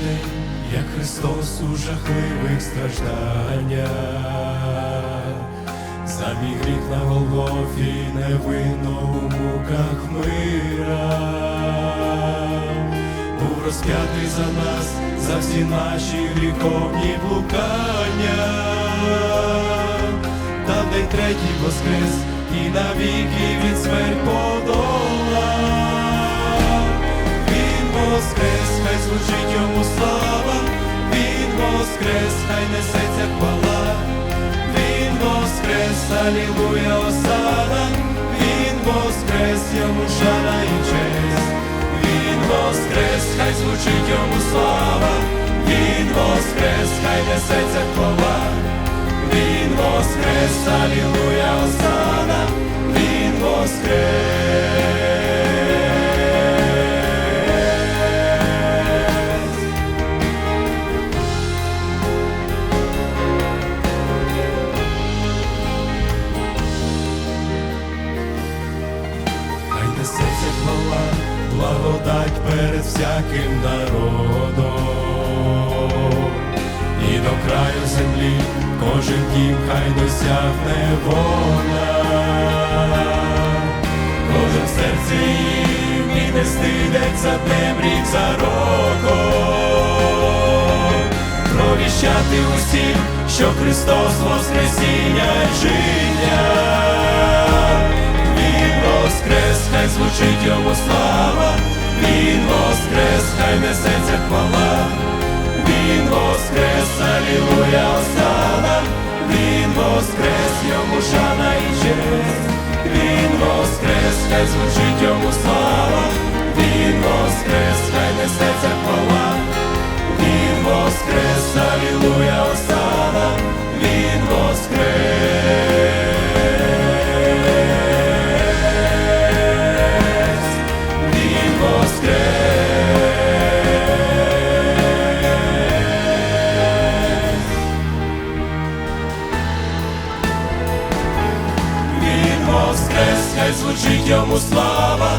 день, як Христос у жахливих стражданнях, за мій гріх на Голгофі невинно у муках мира, був розп'ятий за нас, за всі наші гріховні блукання, та день третій воскрес і навіки від смерть подолав. Несеться хвала, Він воскрес, алілуя, осана, Він воскрес, йому шана і честь, Він воскрес, хай звучить йому слава, Він воскрес, хай несеться хвала, Він воскрес, алілуя, несеться благодать перед всяким народом, і до краю землі кожен дім хай досягне вона, кожен в серці їм і не стидеться днем рік за роком, провіщати усім, що Христос Воскресіння й хай звучить йому слава, Він воскрес, хай несеться хвала, Він воскрес, алілуя, осана, Він воскрес, йому шана і честь, Він воскрес, хай звучить йому слава, Він воскрес, звучить йому слава,